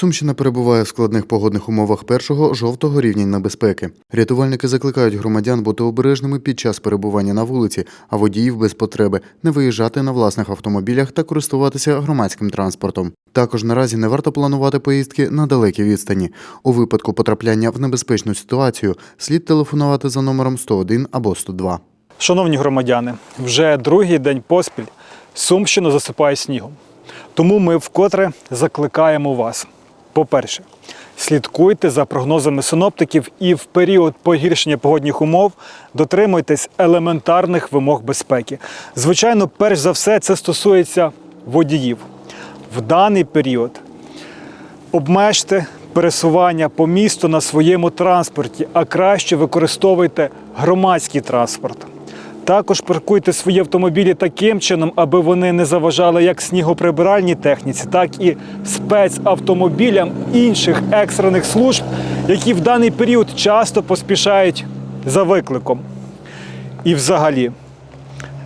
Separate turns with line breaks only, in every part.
Сумщина перебуває в складних погодних умовах першого жовтого рівня небезпеки. Рятувальники закликають громадян бути обережними під час перебування на вулиці, а водіїв без потреби не виїжджати на власних автомобілях та користуватися громадським транспортом. Також наразі не варто планувати поїздки на далекі відстані. У випадку потрапляння в небезпечну ситуацію слід телефонувати за номером 101 або 102.
Шановні громадяни, вже другий день поспіль Сумщину засипає снігом. Тому ми вкотре закликаємо вас. По-перше, слідкуйте за прогнозами синоптиків і в період погіршення погодних умов дотримуйтесь елементарних вимог безпеки. Звичайно, перш за все, це стосується водіїв. В даний період обмежте пересування по місту на своєму транспорті, а краще використовуйте громадський транспорт. Також паркуйте свої автомобілі таким чином, аби вони не заважали як снігоприбиральній техніці, так і спецавтомобілям інших екстрених служб, які в даний період часто поспішають за викликом. І взагалі,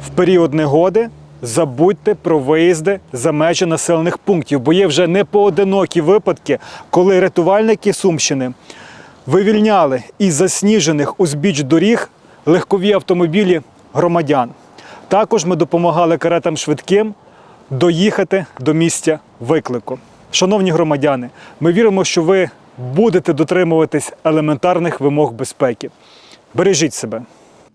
в період негоди забудьте про виїзди за межі населених пунктів, бо є вже непоодинокі випадки, коли рятувальники Сумщини вивільняли із засніжених узбіч доріг легкові автомобілі громадян. Також ми допомагали каретам швидким доїхати до місця виклику. Шановні громадяни, ми віримо, що ви будете дотримуватись елементарних вимог безпеки. Бережіть себе.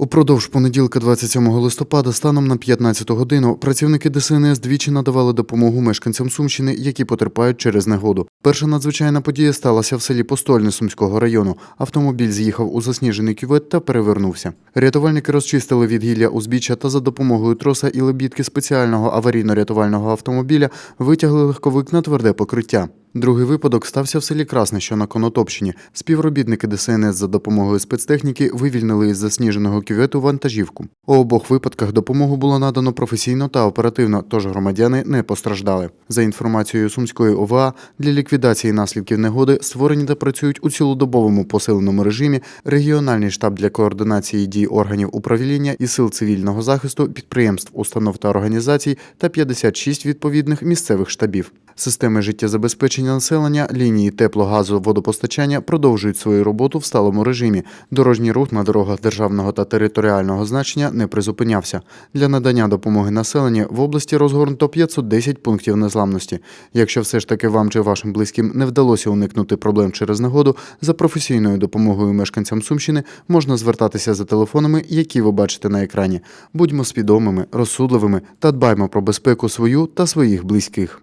Упродовж понеділка, 27 листопада, станом на 15 годину, працівники ДСНС двічі надавали допомогу мешканцям Сумщини, які потерпають через негоду. Перша надзвичайна подія сталася в селі Постольне Сумського району. Автомобіль з'їхав у засніжений кювет та перевернувся. Рятувальники розчистили від гілля узбіччя та за допомогою троса і лебідки спеціального аварійно-рятувального автомобіля витягли легковик на тверде покриття. Другий випадок стався в селі Красне, що на Конотопщині. Співробітники ДСНС за допомогою спецтехніки вивільнили із засніженого кювету вантажівку. У обох випадках допомогу було надано професійно та оперативно, тож громадяни не постраждали. За інформацією Сумської ОВА, для ліквідації наслідків негоди створені та працюють у цілодобовому посиленому режимі регіональний штаб для координації дій органів управління і сил цивільного захисту, підприємств, установ та організацій та 56 відповідних місцевих штабів. Системи життєзабезпечення населення, лінії тепло, газу, водопостачання продовжують свою роботу в сталому режимі. Дорожній рух на дорогах державного та територіального значення не призупинявся. Для надання допомоги населенню в області розгорнуто 510 пунктів незламності. Якщо все ж таки вам чи вашим близьким не вдалося уникнути проблем через негоду, за професійною допомогою мешканцям Сумщини можна звертатися за телефонами, які ви бачите на екрані. Будьмо свідомими, розсудливими та дбаймо про безпеку свою та своїх близьких.